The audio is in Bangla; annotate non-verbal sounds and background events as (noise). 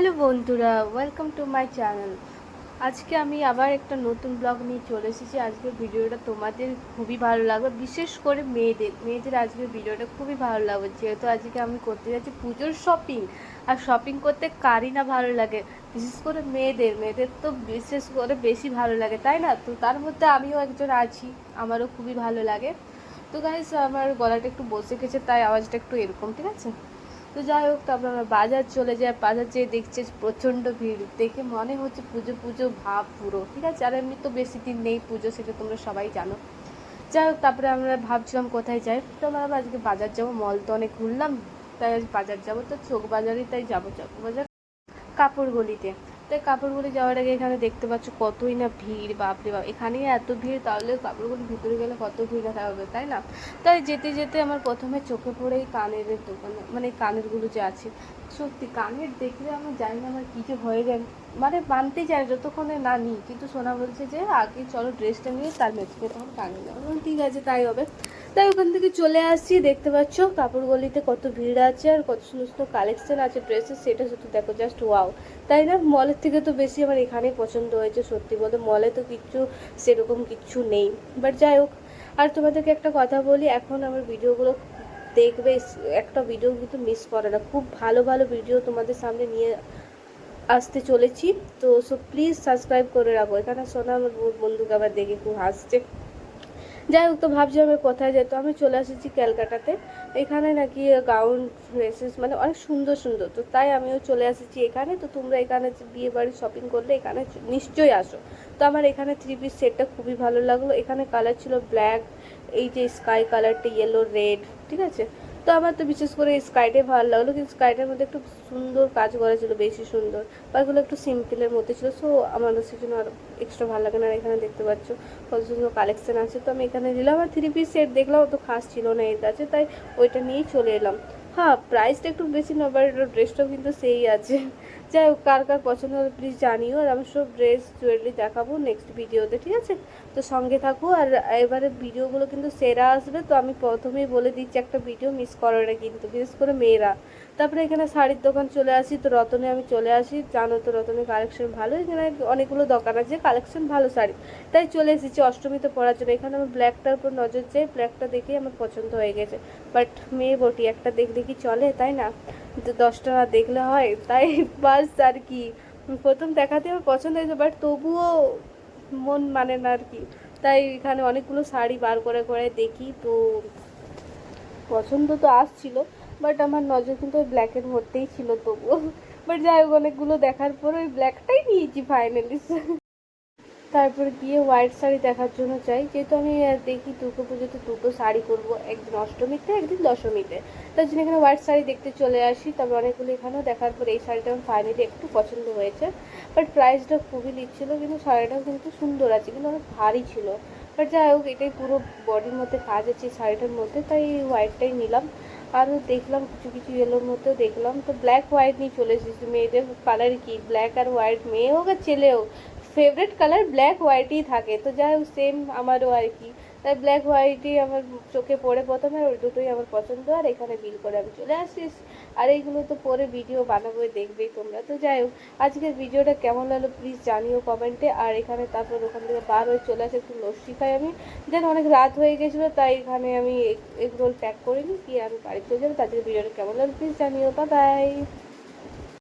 হ্যালো বন্ধুরা ওয়েলকাম টু মাই চ্যানেল আজকে আমি আবার একটা নতুন ব্লগ নিয়ে চলে এসেছি। আজকের ভিডিওটা তোমাদের খুবই ভালো লাগবে, বিশেষ করে মেয়েদের। মেয়েদের আজকের ভিডিওটা খুবই ভালো লাগবে, যেহেতু আজকে আমি করতে যাচ্ছি পুজোর শপিং আর শপিং করতে কারই না ভালো লাগে, বিশেষ করে মেয়েদের। মেয়েদের তো বিশেষ করে বেশি ভালো লাগে, তাই না? তো তার মধ্যে আমিও একজন আছি, আমারও খুবই ভালো লাগে। তো গাইস আমার গলাটা একটু বসে গেছে, তাই আওয়াজটা একটু এরকম, ঠিক আছে? তো যাই হোক তারপর আমরা বাজার চলে যাই। বাজার যেয়ে দেখছে প্রচণ্ড ভিড়। দেখে মনে হচ্ছে পুজো পুজো, ভাব পুরো, ঠিক আছে? আর এমনি তো বেশি দিন নেই পুজো, সেটা তোমরা সবাই জানো। যাই হোক, তারপরে আমরা ভাবছিলাম কোথায় যাই। তো আমরা আজকে বাজার যাব, মল তো অনেক ঘুরলাম, তাই আজ বাজার যাব। তো চোখ বাজারই তাই যাব, চোখ বাজার কাপড় গলিতে। তাই কাপড়গুলি যাওয়ার আগে এখানে দেখতে পাচ্ছ কতই না ভিড় বাপরে বাপ। এখানেই এত ভিড় তাহলে কাপড়গুলি ভিতরে গেলে কত ভিড় হবে তাই না? তাই যেতে যেতে আমার প্রথমে চোখে পড়ে এই কানের দোকান মানে কানেরগুলো যে আছে। সত্যি কানের দেখলে আমি জানি না আমার কী যে হয়ে যায়। মানে মানতেই না, যতক্ষণে না নিই। কিন্তু সোনা বলছে যে আগে চলো ড্রেসটা নিয়ে তার মেচকে তখন কানে বললাম, ঠিক আছে তাই হবে। তাই ওখান থেকে চলে আসছি, দেখতে পাচ্ছ কাপড় গলিতে কত ভিড় আছে আর কত সুন্দর সুন্দর কালেকশন আছে ড্রেসের সেটা শুধু দেখো জাস্ট ওয়াও তাই না? মলের থেকে তো বেশি আমার এখানেই পছন্দ হয়েছে, সত্যি বলতে মলে তো কিচ্ছু সেরকম কিচ্ছু নেই। বাট যাই হোক, আর তোমাদেরকে একটা কথা বলি, এখন আমার ভিডিওগুলো দেখবে, একটা ভিডিও কিন্তু মিস করে না। খুব ভালো ভালো ভিডিও তোমাদের সামনে নিয়ে আসতে চলেছি। তো সো প্লিজ সাবস্ক্রাইব করে রাখো। এখানে সোনা আমার বন্ধুকে আবার দেখে খুব হাসছে। যাই হোক, তো ভাবছি আমি কোথায় যেত আমি চলে এসেছি ক্যালকাটাতে। এখানে নাকি গাউন ড্রেসেস মানে অনেক সুন্দর সুন্দর। তো তাই আমিও চলে এসেছি এখানে। তো তোমরা এখানে বিয়ে বাড়ি শপিং করলে এখানে নিশ্চয়ই আসো। তো আমার এখানে থ্রি পিস সেটটা খুবই ভালো লাগল। এখানে কালার ছিল ব্ল্যাক এই যে স্কাই কালারটা ইয়েলো রেড ঠিক আছে? তো আমার তো বিশেষ করে এই স্কাইটাই ভালো লাগল, কিন্তু স্কাইটার মধ্যে একটু সুন্দর কাজ করা ছিল, বেশি সুন্দর। বাকিগুলো একটু সিম্পলের মধ্যে ছিল সো আমার সেজন্য আর এক্সট্রা ভালো লাগে না, আর এখানে দেখতে পাচ্ছ কত সুন্দর কালেকশন আছে। তো আমি এখানে দিলাম আর থ্রি পিস সেট দেখলাম, অত খাস ছিল না এর কাছে, তাই ওইটা নিয়েই চলে এলাম। হ্যাঁ প্রাইসটা একটু বেশি না বাট ড্রেসটাও কিন্তু সেই আছে। যাই হোক, কার কার পছন্দ হবে প্লিজ জানিও, আর আমি সব ড্রেস জুয়েলারি দেখাবো নেক্সট ভিডিওতে ঠিক আছে? তো সঙ্গে থাকো, আর এবারে ভিডিওগুলো কিন্তু সেরা আসবে। তো আমি প্রথমেই বলে দিচ্ছি, একটা ভিডিও মিস করো না কিন্তু, বিশেষ করে মেয়েরা। তারপরে এখানে শাড়ির দোকান চলে আসি, তো রতনে আমি চলে আসি। জানো তো রতনের কালেকশন ভালো, এখানে অনেকগুলো দোকান আছে কালেকশন ভালো শাড়ি। তাই চলে এসেছি অষ্টমীতে পরার জন্য। এখানে আমার ব্ল্যাকটার উপর নজর যাই ব্ল্যাকটা দেখেই আমার পছন্দ হয়ে গেছে। বাট মেয়ে বটি, একটা দেখলে কি চলে, তাই না? দশটা না দেখলে হয়, তাই বাস আর কি। প্রথম দেখাতে আমার পছন্দ হয়েছে বাট তবুও মন মানে না আর কি। তাই এখানে অনেকগুলো শাড়ি বার করে করে দেখি, তো পছন্দ তো আসছিল বাট আমার নজর কিন্তু ওই ব্ল্যাকের মধ্যেই ছিল তবুও। (laughs) বাট যাই হোক, অনেকগুলো দেখার পর ওই ব্ল্যাকটাই নিয়েছি ফাইনালি তারপর গিয়ে হোয়াইট শাড়ি দেখার জন্য চাই যেহেতু আমি দেখি দুর্গা পুজোতে দুটো শাড়ি করব একদিন অষ্টমীতে, একদিন দশমীতে। তার জন্য এখানে হোয়াইট শাড়ি দেখতে চলে আসি। তবে অনেকগুলো এখানেও দেখার পর এই শাড়িটা আমার ফাইনালি একটু পছন্দ হয়েছে। বাট প্রাইসটা খুবই নিচ্ছিল, কিন্তু শাড়িটাও কিন্তু সুন্দর আছে, কিন্তু অনেক ভারী ছিল। বাট যাই হোক, এটাই পুরো বডির মধ্যে কাজ আছে শাড়িটার মধ্যে, তাই এই হোয়াইটটাই নিলাম। আরও দেখলাম, কিছু কিছু ইয়েলোর মধ্যেও দেখলাম। তো ব্ল্যাক হোয়াইট নিয়ে চলে এসেছি মেয়েদের। কালার কি? ব্ল্যাক আর হোয়াইট মেয়ে হোক আর ছেলে হোক। ফেভারিট কালার ব্ল্যাক হোয়াইটই থাকে। তো যাই হোক সেম আমারও আর কি। তাই ব্ল্যাক হোয়াইটই আমার চোখে পড়ে প্রথমে ওই দুটোই আমার পছন্দ, আর এখানে বিল করে আমি চলে আসিস আর এইগুলো তো পরে ভিডিও বানাবো দেখবেই তোমরা। তো যাই হোক, আজকের ভিডিওটা কেমন লাগল প্লিজ জানিও কমেন্টে আর এখানে তারপর ওখান থেকে বার হয়ে চলে আসে, একটু লস্যি খাই আমি। যেন অনেক রাত হয়ে গেছিল, তাই এখানে আমি এগ রোল প্যাক করিনি কি আমি বাড়ি চলে যাব। তাদের ভিডিওটা কেমন লাগল প্লিজ জানিও। বা বাই